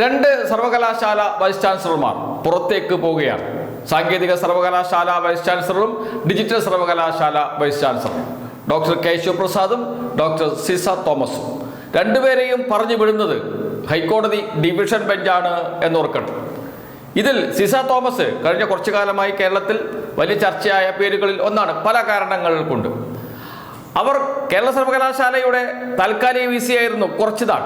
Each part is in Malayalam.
രണ്ട് സർവകലാശാല വൈസ് ചാൻസലർമാർ പുറത്തേക്ക് പോവുകയാണ്. സാങ്കേതിക സർവകലാശാല വൈസ് ചാൻസലറും ഡിജിറ്റൽ സർവകലാശാല വൈസ് ചാൻസലറും. ഡോക്ടർ കെ ശിവപ്രസാദും ഡോക്ടർ സിസ തോമസും. രണ്ടുപേരെയും പറഞ്ഞു വിടുന്നത് ഹൈക്കോടതി ഡിവിഷൻ ബെഞ്ചാണ് എന്നോർക്കട്ടെ ഇതിൽ സിസ തോമസ് കഴിഞ്ഞ കുറച്ചു കാലമായി കേരളത്തിൽ വലിയ ചർച്ചയായ പേരുകളിൽ ഒന്നാണ് പല കാരണങ്ങൾ കൊണ്ട്. അവർ കേരള സർവകലാശാലയുടെ താൽക്കാലിക വി സി ആയിരുന്നു കുറച്ചു നാൾ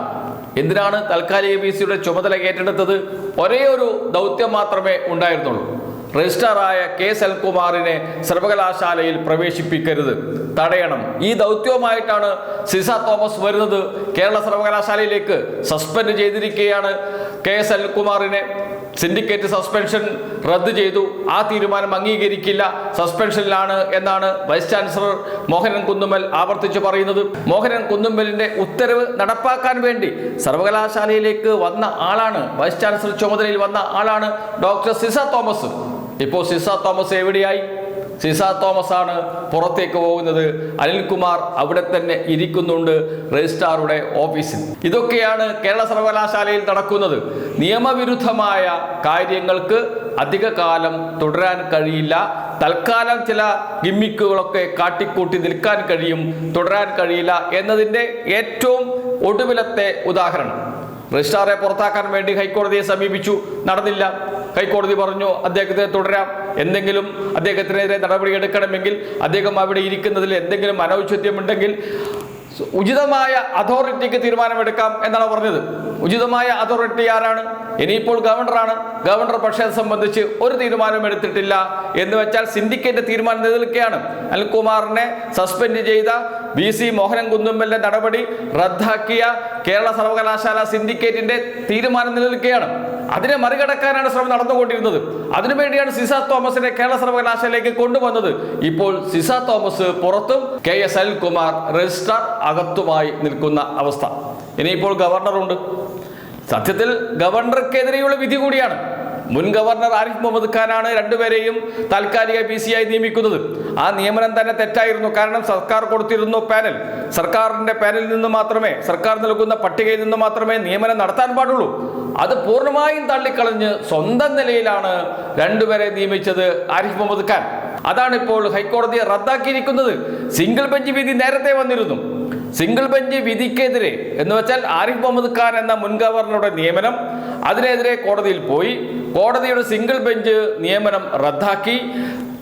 എന്തിനാണ് തൽക്കാലിക പി സിയുടെ ചുമതല ഏറ്റെടുത്തത്? ഒരേ ഒരു ദൗത്യം മാത്രമേ ഉണ്ടായിരുന്നുള്ളൂ. രജിസ്ട്രാറായ കെ സെൽകുമാറിനെ സർവകലാശാലയിൽ പ്രവേശിപ്പിക്കരുത്. തടയണം. ഈ ദൗത്യവുമായിട്ടാണ് സിസ തോമസ് വരുന്നത്. കേരള സർവകലാശാലയിലേക്ക് സസ്പെൻഡ് ചെയ്തിരിക്കുകയാണ് കെ എസ് അനിൽകുമാറിനെ സിൻഡിക്കേറ്റ് സസ്പെൻഷൻ റദ്ദ് ചെയ്തു. ആ തീരുമാനം അംഗീകരിക്കില്ല. സസ്പെൻഷനിലാണ് എന്നാണ് വൈസ് ചാൻസലർ മോഹനൻ കുന്നുമ്മൽ ആവർത്തിച്ച് പറയുന്നത്. മോഹനൻ കുന്നുമ്മലിന്റെ ഉത്തരവ് നടപ്പാക്കാൻ വേണ്ടി സർവകലാശാലയിലേക്ക് വന്ന ആളാണ് വൈസ് ചാൻസലർ ചുമതലയിൽ വന്ന ആളാണ് ഡോക്ടർ സിസ തോമസ്. ഇപ്പോൾ സിസ തോമസ് എവിടെയായി? സിസ തോമസ് ആണ് പുറത്തേക്ക് പോകുന്നത്. അനിൽകുമാർ അവിടെ തന്നെ ഇരിക്കുന്നുണ്ട് രജിസ്ട്രാറുടെ ഓഫീസിൽ. ഇതൊക്കെയാണ് കേരള സർവകലാശാലയിൽ നടക്കുന്നത്. നിയമവിരുദ്ധമായ കാര്യങ്ങൾക്ക് അധിക കാലം തുടരാൻ കഴിയില്ല. തൽക്കാലം ചില ഗിമ്മിക്കുകളൊക്കെ കാട്ടിക്കൂട്ടി നിൽക്കാൻ കഴിയും. തുടരാൻ കഴിയില്ല എന്നതിന്റെ ഏറ്റവും ഒടുവിലത്തെ ഉദാഹരണം. രജിസ്ട്രാറെ പുറത്താക്കാൻ വേണ്ടി ഹൈക്കോടതിയെ സമീപിച്ചു. നടന്നില്ല. ഹൈക്കോടതി പറഞ്ഞു അദ്ദേഹത്തെ തുടരാം. എന്തെങ്കിലും അദ്ദേഹത്തിനെതിരെ നടപടിയെടുക്കണമെങ്കിൽ അദ്ദേഹം അവിടെ ഇരിക്കുന്നതിൽ എന്തെങ്കിലും അനൗചിത്യമുണ്ടെങ്കിൽ ഉചിതമായ അതോറിറ്റിക്ക് തീരുമാനമെടുക്കാം എന്നാണ് പറഞ്ഞത്. ഉചിതമായ അതോറിറ്റി ആരാണ്? ഇനിയിപ്പോൾ ഗവർണറാണ്. ഗവർണർ പക്ഷേ സംബന്ധിച്ച് ഒരു തീരുമാനം എടുത്തിട്ടില്ല എന്ന് വെച്ചാൽ സിൻഡിക്കേറ്റ് തീരുമാനം നിലനിൽക്കുകയാണ്. അനിൽകുമാറിനെ സസ്പെൻഡ് ചെയ്ത വി സി മോഹനൻ കുന്നുമ്മലിന്റെ നടപടി റദ്ദാക്കിയ കേരള സർവകലാശാല സിൻഡിക്കേറ്റിന്റെ തീരുമാനം നിലനിൽക്കുകയാണ്. അതിനെ മറികടക്കാനാണ് ശ്രമം നടന്നുകൊണ്ടിരുന്നത്. അതിനുവേണ്ടിയാണ് സിസ തോമസിനെ കേരള സർവകലാശാലയിലേക്ക് കൊണ്ടുവന്നത്. ഇപ്പോൾ സിസ തോമസ് പുറത്തും കെ എസ് അനിൽകുമാർ രജിസ്ട്രാർ അകത്തുമായി നിൽക്കുന്ന അവസ്ഥ. ഇനിയിപ്പോൾ ഗവർണറുണ്ട്. സത്യത്തിൽ ഗവർണർക്കെതിരെയുള്ള വിധി കൂടിയാണ്. മുൻ ഗവർണർ ആരിഫ് മുഹമ്മദ് ഖാനാണ് രണ്ടുപേരെയും താൽക്കാലിക പി സി ആയി നിയമിക്കുന്നത്. ആ നിയമനം തന്നെ തെറ്റായിരുന്നു. കാരണം സർക്കാർ കൊടുത്തിരുന്നു പാനൽ. സർക്കാരിന്റെ പാനലിൽ നിന്ന് മാത്രമേ സർക്കാർ നൽകുന്ന പട്ടികയിൽ നിന്ന് മാത്രമേ നിയമനം നടത്താൻ പാടുള്ളൂ. അത് പൂർണമായും തള്ളിക്കളഞ്ഞ് സ്വന്തം നിലയിലാണ് രണ്ടുപേരെ നിയമിച്ചത് ആരിഫ് മുഹമ്മദ് ഖാൻ. അതാണ് ഇപ്പോൾ ഹൈക്കോടതി റദ്ദാക്കിയിരിക്കുന്നത്. സിംഗിൾ ബെഞ്ച് വിധി നേരത്തെ വന്നിരുന്നു. സിംഗിൾ ബെഞ്ച് വിധിക്കെതിരെ എന്ന് വെച്ചാൽ ആരിഫ് മുഹമ്മദ് ഖാൻ എന്ന മുൻ ഗവർണറുടെ നിയമനം. അതിനെതിരെ കോടതിയിൽ പോയി. കോടതിയുടെ സിംഗിൾ ബെഞ്ച് നിയമനം റദ്ദാക്കി.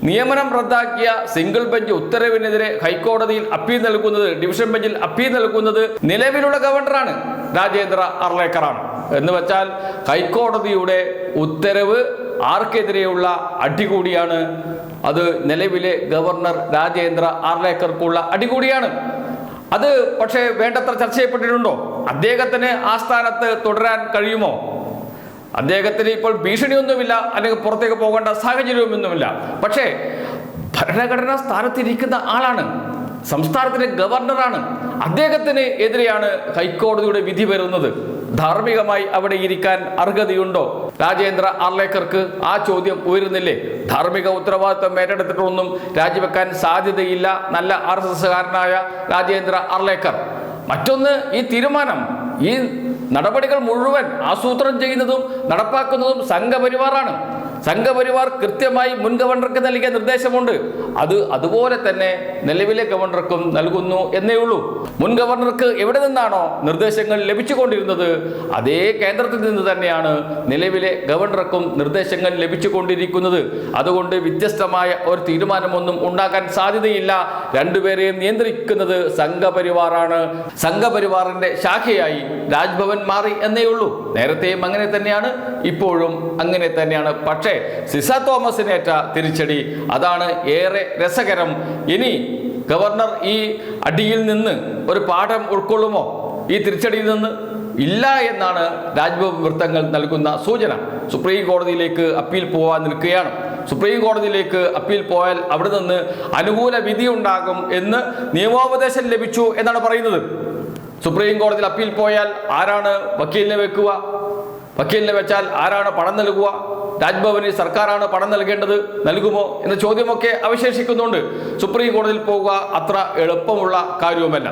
നിയമനം റദ്ദാക്കിയ സിംഗിൾ ബെഞ്ച് ഉത്തരവിനെതിരെ ഹൈക്കോടതിയിൽ അപ്പീൽ നൽകുന്നത് ഡിവിഷൻ ബെഞ്ചിൽ അപ്പീൽ നൽകുന്നത് നിലവിലുള്ള ഗവർണറാണ് രാജേന്ദ്ര അർലേക്കറാണ്. എന്ന് വെച്ചാൽ ഹൈക്കോടതിയുടെ ഉത്തരവ് ആർക്കെതിരെയുള്ള അടികൂടിയാണ്. അത് നിലവിലെ ഗവർണർ രാജേന്ദ്ര ആർലേക്കർക്കുള്ള അടികൂടിയാണ്. അത് പക്ഷേ വേണ്ടത്ര ചർച്ച ചെയ്യപ്പെട്ടിട്ടുണ്ടോ? അദ്ദേഹത്തിന് ആ സ്ഥാനത്ത് തുടരാൻ കഴിയുമോ? അദ്ദേഹത്തിന് ഇപ്പോൾ ഭീഷണിയൊന്നുമില്ല അല്ലെങ്കിൽ പുറത്തേക്ക് പോകേണ്ട സാഹചര്യമൊന്നുമില്ല. പക്ഷേ ഭരണഘടനാ സ്ഥാനത്തിരിക്കുന്ന ആളാണ്. സംസ്ഥാനത്തിന്റെ ഗവർണറാണ്. അദ്ദേഹത്തിന് എതിരെയാണ് ഹൈക്കോടതിയുടെ വിധി വരുന്നത്. ധാർമ്മികമായി അവിടെ ഇരിക്കാൻ അർഹതയുണ്ടോ? രാജേന്ദ്ര അർലേക്കർക്ക് ആ ചോദ്യം ഉയരുന്നില്ലേ? ധാർമ്മിക ഉത്തരവാദിത്വം ഏറ്റെടുത്തിട്ടൊന്നും രാജിവെക്കാൻ സാധ്യതയില്ല. നല്ല ആർ എസ് എസ്സുകാരനായ രാജേന്ദ്ര അർലേക്കർ മറ്റൊന്ന് ഈ തീരുമാനം. ഈ നടപടികൾ മുഴുവൻ ആസൂത്രണം ചെയ്യുന്നതും നടപ്പാക്കുന്നതും സംഘപരിവാറാണ്. സംഘപരിവാർ കൃത്യമായി മുൻ ഗവർണർക്ക് നൽകിയ നിർദ്ദേശമുണ്ട്. അത് അതുപോലെ തന്നെ നിലവിലെ ഗവർണർക്കും നൽകുന്നു എന്നേ ഉള്ളൂ. മുൻ ഗവർണർക്ക് എവിടെ നിന്നാണോ നിർദ്ദേശങ്ങൾ ലഭിച്ചുകൊണ്ടിരുന്നത് അതേ കേന്ദ്രത്തിൽ നിന്ന് തന്നെയാണ് നിലവിലെ ഗവർണർക്കും നിർദ്ദേശങ്ങൾ ലഭിച്ചുകൊണ്ടിരിക്കുന്നത്. അതുകൊണ്ട് വ്യത്യസ്തമായ ഒരു തീരുമാനമൊന്നും ഉണ്ടാക്കാൻ സാധ്യതയില്ല. രണ്ടുപേരെയും നിയന്ത്രിക്കുന്നത് സംഘപരിവാറാണ്. സംഘപരിവാറിന്റെ ശാഖയായി രാജ്ഭവൻ മാറി എന്നേ ഉള്ളൂ. നേരത്തെയും അങ്ങനെ തന്നെയാണ് ഇപ്പോഴും അങ്ങനെ തന്നെയാണ്. പക്ഷേ സിസ തോമസിനേറ്റ തിരിച്ചടി അതാണ് ഏറെ രസകരം. ഇനി ഗവർണർ ഈ അടിയിൽ നിന്ന് ഒരു പാഠം ഉൾക്കൊള്ളുമോ? ഈ തിരിച്ചടിയിൽ നിന്ന് ഇല്ല എന്നാണ് രാജ്ഭവൻ വൃത്തങ്ങൾ നൽകുന്ന സൂചന. സുപ്രീം കോടതിയിലേക്ക് അപ്പീൽ പോവാൻ നിൽക്കുകയാണ്. സുപ്രീം കോടതിയിലേക്ക് അപ്പീൽ പോയാൽ അവിടെ നിന്ന് അനുകൂല വിധി ഉണ്ടാകും എന്ന് നിയമോപദേശം ലഭിച്ചു എന്നാണ് പറയുന്നത്. സുപ്രീം കോടതിയിൽ അപ്പീൽ പോയാൽ ആരാണ് വക്കീലിനെ വെക്കുക? വക്കീലിനെ വെച്ചാൽ ആരാണ് പണം നൽകുക? രാജ്ഭവനിൽ സർക്കാരാണ് പണം നൽകേണ്ടത് നൽകുമോ എന്ന ചോദ്യമൊക്കെ അവശേഷിക്കുന്നുണ്ട്. സുപ്രീം കോടതിയിൽ പോവുക അത്ര എളുപ്പമുള്ള കാര്യവുമല്ല.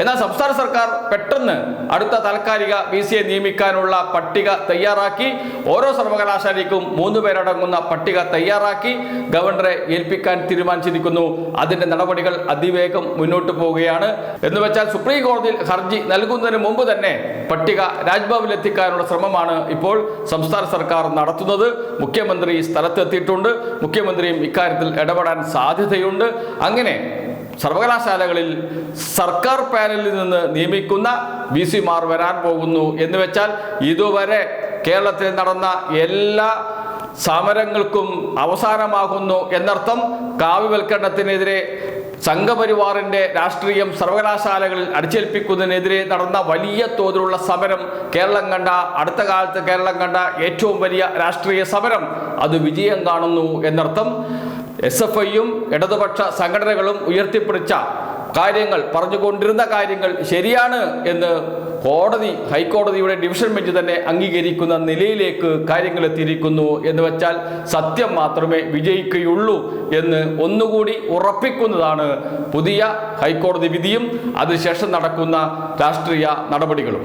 എന്നാൽ സംസ്ഥാന സർക്കാർ പെട്ടെന്ന് അടുത്ത താൽക്കാലിക സിയെ നിയമിക്കാനുള്ള പട്ടിക തയ്യാറാക്കി ഓരോ സർവകലാശാലയ്ക്കും മൂന്ന് പേരടങ്ങുന്ന പട്ടിക തയ്യാറാക്കി ഗവർണറെ ഏൽപ്പിക്കാൻ തീരുമാനിച്ചിരിക്കുന്നു. അതിന്റെ നടപടികൾ അതിവേഗം മുന്നോട്ട് പോവുകയാണ്. എന്ന് വെച്ചാൽ സുപ്രീം കോടതിയിൽ ഹർജി നൽകുന്നതിന് മുമ്പ് തന്നെ പട്ടിക രാജ്ഭവനിലെത്തിക്കാനുള്ള ശ്രമമാണ് ഇപ്പോൾ സംസ്ഥാന സർക്കാർ നടത്തുന്നത്. മുഖ്യമന്ത്രി സ്ഥലത്തെത്തിയിട്ടുണ്ട്. മുഖ്യമന്ത്രിയും ഇക്കാര്യത്തിൽ ഇടപെടാൻ സാധ്യതയുണ്ട്. അങ്ങനെ സർവകലാശാലകളിൽ സർക്കാർ പാനലിൽ നിന്ന് നിയമിക്കുന്ന വി സിമാർ വരാൻ പോകുന്നു എന്ന് വെച്ചാൽ ഇതുവരെ കേരളത്തിൽ നടന്ന എല്ലാ സമരങ്ങൾക്കും അവസാനമാകുന്നു എന്നർത്ഥം കാവ്യവൽക്കരണത്തിനെതിരെ സംഘപരിവാറിന്റെ രാഷ്ട്രീയം സർവകലാശാലകളിൽ അടിച്ചേൽപ്പിക്കുന്നതിനെതിരെ നടന്ന വലിയ തോതിലുള്ള സമരം കേരളം കണ്ട അടുത്ത കാലത്ത് കേരളം കണ്ട ഏറ്റവും വലിയ രാഷ്ട്രീയ സമരം അത് വിജയം കാണുന്നു എന്നർത്ഥം. എസ് എഫ് ഐയും ഇടതുപക്ഷ സംഘടനകളും ഉയർത്തിപ്പിടിച്ച കാര്യങ്ങൾ പറഞ്ഞുകൊണ്ടിരുന്ന കാര്യങ്ങൾ ശരിയാണ് എന്ന് കോടതി ഹൈക്കോടതിയുടെ ഡിവിഷൻ ബെഞ്ച് തന്നെ അംഗീകരിക്കുന്ന നിലയിലേക്ക് കാര്യങ്ങൾ എത്തിയിരിക്കുന്നു എന്ന് വെച്ചാൽ സത്യം മാത്രമേ വിജയിക്കുകയുള്ളൂ എന്ന് ഒന്നുകൂടി ഉറപ്പിക്കുന്നതാണ് പുതിയ ഹൈക്കോടതി വിധിയും അതിനുശേഷം നടക്കുന്ന രാഷ്ട്രീയ നടപടികളും.